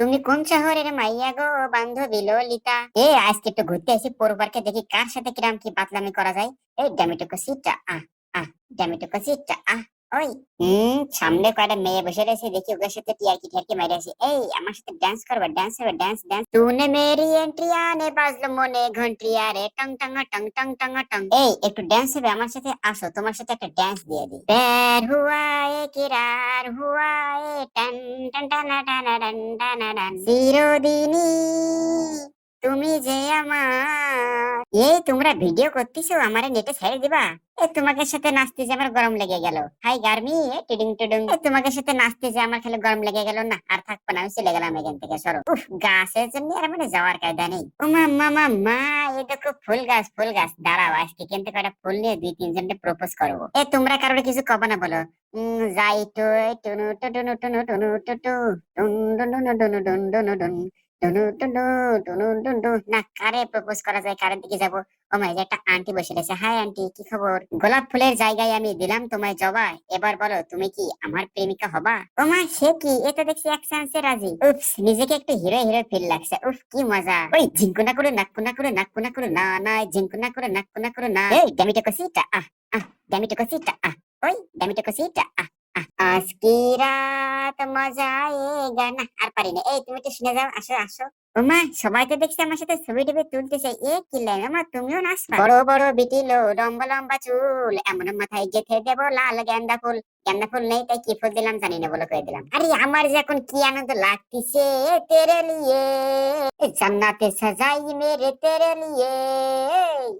তুমি কোন শহরের মাইয়া গো, বান্ধবী ললিতা? এ আজকে একটু ঘুরতে আসি পরবারকে দেখি কার সাথে কিরাম কি পাতলামি করা যায়। এই ড্যামিটোকো সিটটা আহ আহ ড্যামিটোকো সিটটা আহ। ওই সামনে কয়টা মেয়ে বসে রয়েছে, দেখি ওদের সাথে টিয়ারকি এই, আমার সাথে ডান্স করবে ডান্স হবে ডান্স ডান্স তুনে মেরি এন্ট্রি আনে, বাজলো মনে ঘন্টি, আরে টং টং টং টং টং টং। এই, একটু ডান্স হবে, আমার সাথে আসো, তোমার সাথে একটা ডান্স দিয়ে দিই। প্যার হুয়া এ কিরার হুয়া এ, টান টান, টানা টানা, টান টানা, টান। তুমি যে আমার এই তোমরা ভিডিও করতেছো, আমারে নেটে ছেড়ে দিবা? এ তোমাকে সাথে নাচতে যে আমার গরম লেগে গেল। হাই গার্মি টিডিং টিডিং। এ তোমাকে সাথে নাচতে যে আমার খালি গরম লেগে গেল না, আর থাকব না, আমি চলে গেলাম এখান থেকে, সরো। উফ গাছের জন্য আর মানে যাওয়ার কায়দা নেই। ও মা মা মা দেখো ফুল গাছ ফুল গাছ। দাঁড়াও, আজকে ফুল নিয়ে দুই তিনজনকে প্রপোজ করব। এ তোমরা কারোর কিছু কবে না বলো। যাই তো টুন টুনু টুনু, টুন টুনু টুন, টুনু টুনু টুনু, টুন টুন। না কারে প্রপোজ করা যায় কারের দিকে যাব একটা আন্টি বসে রয়েছে হাই আন্টি কি খবর গোলাপ ফুলের জায়গায় আমি দিলাম তোমায় জবা এবার বলো তুমি কি আমার প্রেমিকা হবা ও মা সে কি এটা দেখছি এক চান্সে রাজি উফস নিজেকে একটু হিরো হিরো ফিল লাগছে উফ কি মজা ওই ঝিঙ্কুনা করে নাকুনা করে নাকুনা করে না না ঝিঙ্কুনা করে নাকুনা করে না এই ড্যামিটা কসিটা আহ আহ ড্যামিটা কসিটা আহ ওই ড্যামিটা কসিটা আজকে রাত মজা আয়েগা না আর পারি না এই তুমি একটু শুনে যাও, আসো আসো। ওমা সবাই তো দেখছি আমার সাথে ছবি টবি তুলতেছে। এ কি লাই আমার তুমিও নাচবা? বড় বড় বিটিলো লম্বা লম্বা চুল, এমন মাথায় গেথে দেবো লাল গেন্দা ফুল। গেন্দা ফুল নেই, তাই কি ফুল দিলাম জানি না, বলে কয়ে দিলাম। আরে আমার যে এখন কি আনন্দ লাগতেছে তেরে লিয়ে জান্নাতে সাজাই মেরে তেরে লিয়ে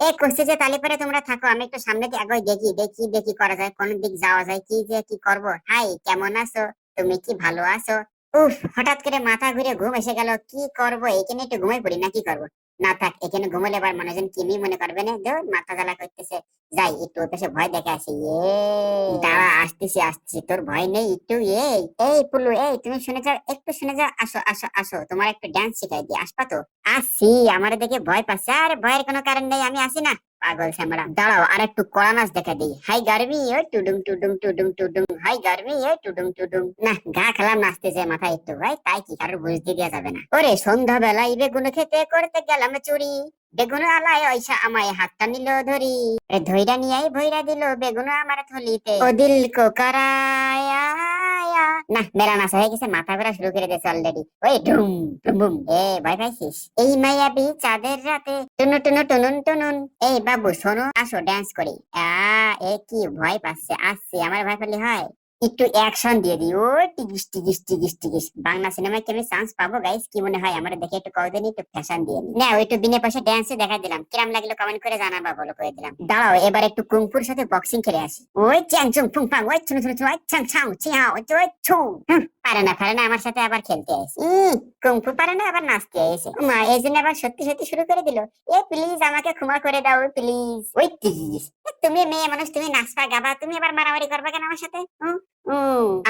এ করছে যে তালি পরে তোমরা থাকো, আমি একটু সামনে দিয়ে আগে দেখি দেখি দেখি করা যায়, কোন দিক যাওয়া যায়, কি যে, কি করব? হাই, কেমন আছো? তুমি কি ভালো আছো? উফ, হঠাৎ করে মাথা ঘুরে ঘুম এসে গেল। কি করব? এখানে একটু ঘুমাই পড়ি না কি করব? না থাক, এখানে ঘুমালে এবার মানুষজন কিমি মনে করবে না? ধর, মাথা জ্বালা করতেছে। যাই, একটু ওর পাশে ভয় দেখে আসি এ দাঁড়া, আসতেছি আসতেছি তোর ভয় নেই একটু? এই এই পুলু এই, তুমি শুনে যাও, একটু শুনে যাও। আসো আসো আসো। তোমার একটু ডান্স শিখাই দিই। আসবা তো? আসি, আমার দেখে ভয় পাচ্ছে। আর, ভয়ের কোনো কারণ নেই, আমি আসি না। পাগল শ্যামরা দাঁড়াও, আর একটু কড়া নাচ দেখা দিই। হাই গার্মি, ওই টুডুং টুডুং টুডুং টুডুং হাই গার্মি, ওই টুডুং টুডুং না, গা খেলাম নাচতে যে মাথায় একটু, ভাই, তাই কি কারোর বুঝতে দেওয়া যাবে না? ওরে সন্ধ্যা বেলায় বেগুন খেতে করতে গেলাম চুরি। বেগুন আলায় ওইসা আমায় হাতটা নিল ধরি। এ ধইরা নিয়াই ভইরা দিল বেগুন আমার থলিতে। ও দিল কারায়া না মেরা নাচা হয়ে গেছে, মাথা ঘোরা শুরু করে দিয়েছে অলরেডি ওই ডুম ডুম এ, ভয় পাইছিস? এই মায়াবি চাঁদের রাতে টুনু টুনু, টুনুন টুনুন। এই বাবু, শোনো, আসো ড্যান্স করি। আ, এ কি ভয় পাচ্ছে, আসছে, আমার ভয় পেলে হয়। একটু অ্যাকশন দিয়ে দিই। ও টিকিস টিকিস টিকিস টিকিস বাংলা সিনেমায় কি আমি চান্স পাবো গাইস কি মনে হয়? আমরা দেখে একটু কদিন একটু ফ্যাশন দিয়ে দিই না ওই একটু বিনা পয়সা ড্যান্সে দেখা দিলাম। কিরাম লাগল কমেন্ট করে জানাবা, বলো করে দিলাম। দাঁড়াও, এবার একটু কুংফুর সাথে বক্সিং খেলে আসি। ওই চ্যাং চুং ফুং ফাং ওই ছুনু ছুনু ছুনু, ওই ছাং ছাং ছিহা ওই ছু। পারে না পারে না আমার সাথে আবার খেলতে আসে কুমফু পারে না আবার নাচতে আসে মা এই জন্য আবার সত্যি সত্যি শুরু করে দিল। এ প্লিজ আমাকে ক্ষমা করে দাও প্লিজ ওই প্লিজ তুমি মেয়ে মানুষ তুমি নাচবা গাবা তুমি আবার মারামারি করবা কেন আমার সাথে?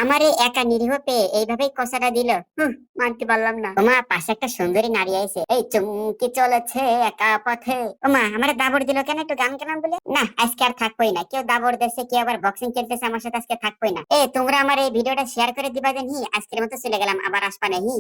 আমার এই একা নিরীহ পেয়ে এইভাবেই কষাটা দিল। মানতে পারলাম না। ওমা, পাশে একটা সুন্দরী নারী আইছে। এই চুমকি চলেছে একা পথে। ওমা, আমার দাবর দিল কেন একটু গান কেন বলে? না, আজকে আর থাকবোই না। কেউ দাবর দেশে কেউ আবার বক্সিং খেলতেছে, আমার সাথে আজকে থাকবোই না। এ, তোমরা আমার এই ভিডিওটা শেয়ার করে দিবা দেন হি আজকের মতো চলে গেলাম, আবার আসবা না হি